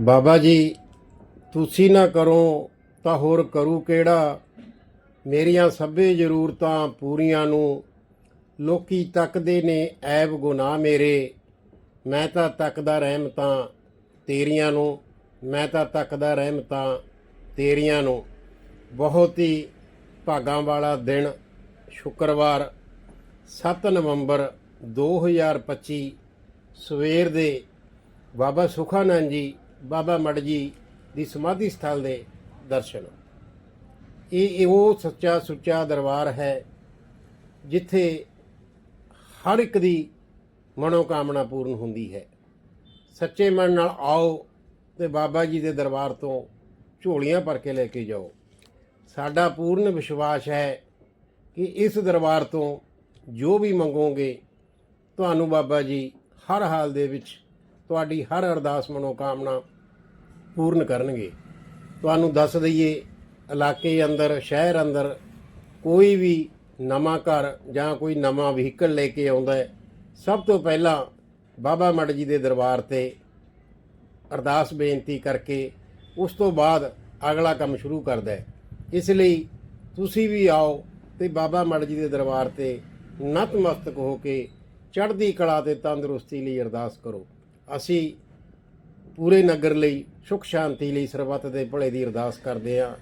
ਬਾਬਾ ਜੀ, ਤੁਸੀਂ ਨਾ ਕਰੋ ਤਾਂ ਹੋਰ ਕਰੂ ਕਿਹੜਾ? ਮੇਰੀਆਂ ਸਭੇ ਜ਼ਰੂਰਤਾਂ ਪੂਰੀਆਂ ਨੂੰ ਲੋਕੀ ਤੱਕਦੇ ਨੇ, ਐਬ ਗੁਨਾਹ ਮੇਰੇ। ਮੈਂ ਤਾਂ ਤੱਕਦਾ ਰਹਿਮਤਾਂ ਤੇਰੀਆਂ ਨੂੰ, ਮੈਂ ਤਾਂ ਤੱਕਦਾ ਰਹਿਮਤਾਂ ਤੇਰੀਆਂ ਨੂੰ। ਬਹੁਤ ਹੀ ਭਾਗਾਂ ਵਾਲਾ ਦਿਨ, ਸ਼ੁੱਕਰਵਾਰ 7 ਨਵੰਬਰ 2025 ਸਵੇਰ ਦੇ ਬਾਬਾ ਸੁਖਾਨੰਦ ਜੀ ਬਾਬਾ ਮੜ ਜੀ ਦੀ ਸਮਾਧੀ ਸਥਲ ਦੇ ਦਰਸ਼ਨ। ਇਹ ਇਹ ਉਹ ਸੱਚਾ ਸੁੱਚਾ ਦਰਬਾਰ ਹੈ, ਜਿੱਥੇ ਹਰ ਇੱਕ ਦੀ ਮਨੋਕਾਮਨਾ ਪੂਰਨ ਹੁੰਦੀ ਹੈ। ਸੱਚੇ ਮਨ ਨਾਲ ਆਓ ਤੇ ਬਾਬਾ ਜੀ ਦੇ ਦਰਬਾਰ ਤੋਂ ਝੋਲੀਆਂ ਭਰ ਕੇ ਲੈ ਕੇ ਜਾਓ। ਸਾਡਾ ਪੂਰਨ ਵਿਸ਼ਵਾਸ ਹੈ ਕਿ ਇਸ ਦਰਬਾਰ ਤੋਂ ਜੋ ਵੀ ਮੰਗੋਗੇ, ਤੁਹਾਨੂੰ ਬਾਬਾ ਜੀ ਹਰ ਹਾਲ ਦੇ ਵਿੱਚ ਤੁਹਾਡੀ ਹਰ ਅਰਦਾਸ ਮਨੋਕਾਮਨਾ ਪੂਰਨ ਕਰਨਗੇ। ਤੁਹਾਨੂੰ ਦੱਸ ਦਈਏ, ਇਲਾਕੇ ਅੰਦਰ, ਸ਼ਹਿਰ ਅੰਦਰ ਕੋਈ ਵੀ ਨਵਾਂ ਘਰ ਜਾਂ ਕੋਈ ਨਵਾਂ ਵਹੀਕਲ ਲੈ ਕੇ ਆਉਂਦਾ ਹੈ, ਸਭ ਤੋਂ ਪਹਿਲਾਂ ਬਾਬਾ ਮੜ ਜੀ ਦੇ ਦਰਬਾਰ ਤੇ ਅਰਦਾਸ ਬੇਨਤੀ ਕਰਕੇ ਉਸ ਤੋਂ ਬਾਅਦ ਅਗਲਾ ਕੰਮ ਸ਼ੁਰੂ ਕਰਦਾ ਹੈ। ਇਸ ਲਈ ਤੁਸੀਂ ਵੀ ਆਓ ਤੇ ਬਾਬਾ ਮੜ ਜੀ ਦੇ ਦਰਬਾਰ ਤੇ ਨਤਮਸਤਕ ਹੋ ਕੇ ਚੜ੍ਹਦੀ ਕਲਾ ਤੇ ਤੰਦਰੁਸਤੀ ਲਈ ਅਰਦਾਸ ਕਰੋ। ਅਸੀਂ ਪੂਰੇ ਨਗਰ ਲਈ ਸੁਖ ਸ਼ਾਂਤੀ ਲਈ ਸਰਬੱਤ ਦੇ ਭਲੇ ਦੀ ਅਰਦਾਸ ਕਰਦੇ ਹਾਂ।